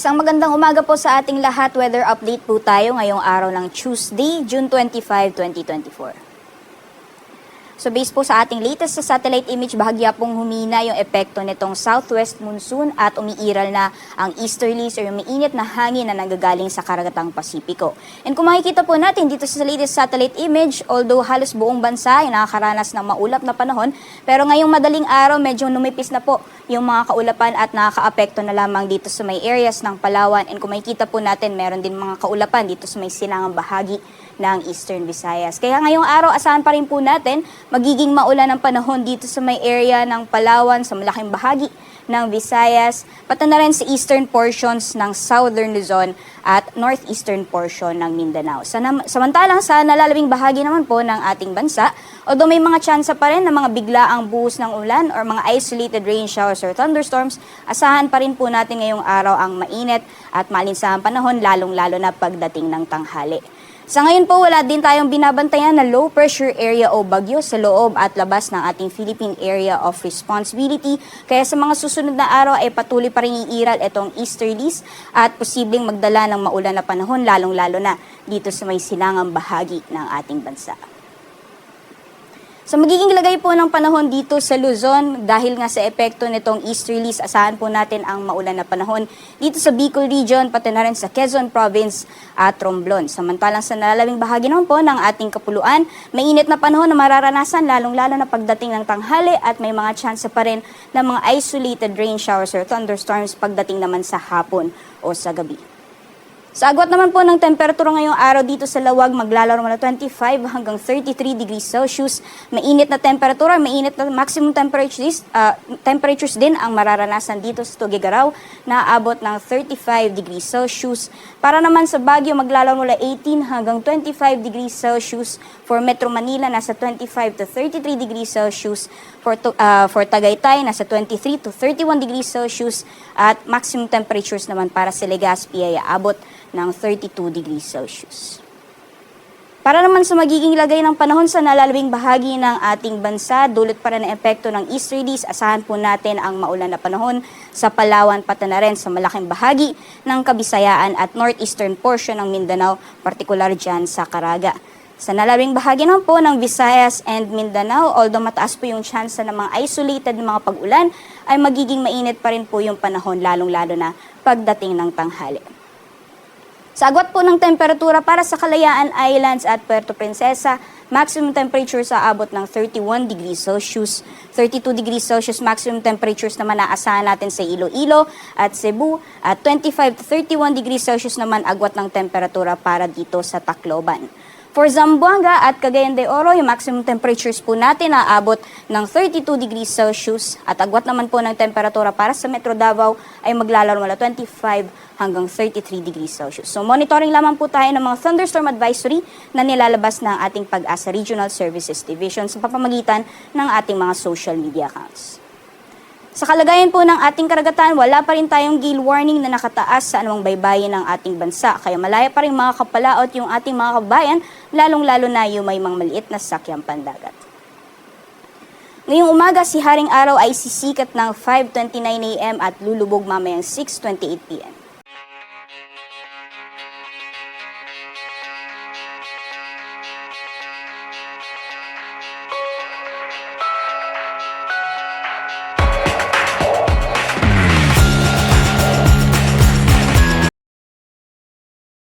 Isang magandang umaga po sa ating lahat. Weather update po tayo ngayong araw ng Tuesday, June 25, 2024. So based po sa ating latest sa satellite image, bahagya pong humina yung epekto nitong southwest monsoon at umiiral na ang easterlies or yung mainit na hangin na nanggagaling sa karagatang Pasipiko. And kung makikita po natin dito sa latest satellite image, although halos buong bansa ay nakakaranas ng maulap na panahon, pero ngayong madaling araw medyo numipis na po yung mga kaulapan at nakakaapekto na lamang dito sa may areas ng Palawan. And kung makikita po natin, meron din mga kaulapan dito sa may silangang bahagi ng Eastern Visayas. Kaya ngayong araw, asahan pa rin po natin, magiging maulan ang panahon dito sa may area ng Palawan, sa malaking bahagi ng Visayas, pati na rin sa eastern portions ng Southern Luzon at northeastern portion ng Mindanao. Sa nam- samantalang sa nalalabing bahagi naman po ng ating bansa, although may mga tsansa pa rin ng mga biglaang buhos ng ulan or mga isolated rain showers or thunderstorms, asahan pa rin po natin ngayong araw ang mainit at malinsahang panahon, lalong-lalo na pagdating ng tanghali. Sa ngayon po, wala din tayong binabantayan na low pressure area o bagyo sa loob at labas ng ating Philippine Area of Responsibility. Kaya sa mga susunod na araw ay patuloy pa rin iiral itong easterlies at posibleng magdala ng maulan na panahon, lalong-lalo na dito sa may silangang bahagi ng ating bansa. Sa magiging lagay po ng panahon dito sa Luzon, dahil nga sa epekto nitong easterlies, asahan po natin ang maulan na panahon dito sa Bicol Region, pati na rin sa Quezon Province at Romblon. Samantalang sa nalalabing bahagi naman po ng ating kapuluan, mainit na panahon na mararanasan, lalong-lalo na pagdating ng tanghali at may mga chance pa rin ng mga isolated rain showers or thunderstorms pagdating naman sa hapon o sa gabi. Sa agwat naman po ng temperatura ngayong araw dito sa Lawag, maglalaro mula 25 hanggang 33 degrees Celsius. Mainit na temperatura, mainit na maximum temperatures, ah, temperatures din ang mararanasan dito sa Tugigaraw na abot ng 35 degrees Celsius. Para naman sa Baguio, maglalaro mula 18 hanggang 25 degrees Celsius. For Metro Manila, nasa 25 to 33 degrees Celsius. For, ah, for Tagaytay, nasa 23 to 31 degrees Celsius. At maximum temperatures naman para sa Legazpi ay aabot ng 32 degrees Celsius. Para naman sa magiging lagay ng panahon sa nalalawing bahagi ng ating bansa, dulot pa rin ang epekto ng easterlies, asahan po natin ang maulan na panahon sa Palawan pati na rin sa malaking bahagi ng Kabisayaan at northeastern portion ng Mindanao, partikular dyan sa Caraga. Sa nalalawing bahagi naman po ng Visayas and Mindanao, although mataas po yung chance ng mga isolated na mga pag-ulan, ay magiging mainit pa rin po yung panahon, lalong-lalo na pagdating ng tanghali. Sa agwat po ng temperatura para sa Kalayaan Islands at Puerto Princesa, maximum temperature sa abot ng 31 degrees Celsius. 32 degrees Celsius maximum temperatures naman naasahan natin sa Iloilo at Cebu at 25 to 31 degrees Celsius naman agwat ng temperatura para dito sa Tacloban. For Zamboanga at Cagayan de Oro, yung maximum temperatures po natin aabot ng 32 degrees Celsius at agwat naman po ng temperatura para sa Metro Davao ay maglalaro mula 25 hanggang 33 degrees Celsius. So monitoring lamang po tayo ng mga thunderstorm advisory na nilalabas ng ating Pag-asa Regional Services Division sa pamamagitan ng ating mga social media accounts. Sa kalagayan po ng ating karagatan, wala pa rin tayong gale warning na nakataas sa anumang baybayin ng ating bansa. Kaya malaya pa rin mga kapalaot yung ating mga kabayan, lalong-lalo na yung may mga maliit na sakyang pandagat. Ngayong umaga, si Haring Araw ay sisikat ng 5.29 a.m. at lulubog mamayang 6.28 p.m.